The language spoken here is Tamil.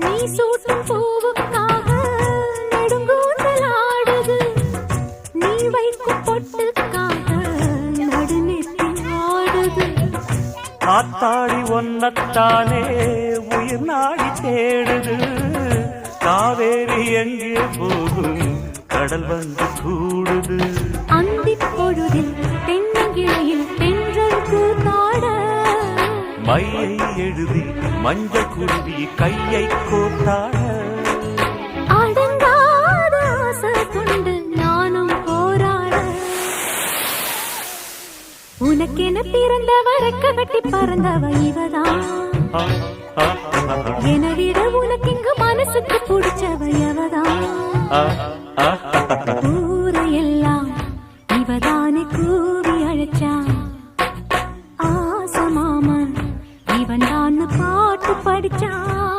நீ சூட்டும் பூவுக்காக நெடுங்கூந்தல் ஆடுது நீ வைக்கும் பொட்டுக்காக நடுநெத்தி ஆடுது. ஆத்தாடி ஒன்னத்தானே உயிர் நாடி தேடுது. காவேரி எங்கே போகும்? கடல் வந்து கூடுது. அந்திப் மையை எழுதி மஞ்சள் குருவி கையை கோத்தாட. அடங்காத ஆசை கொண்டு நானும் போராட. உனக்கென பிறந்த வரக்க கட்டி பறந்தவ இவதான். என விட உனக்கு இங்கு மனசுக்கு பிடிச்சவ எவதான். இவதானே கூவி அழைச்சான். அடிச்சான்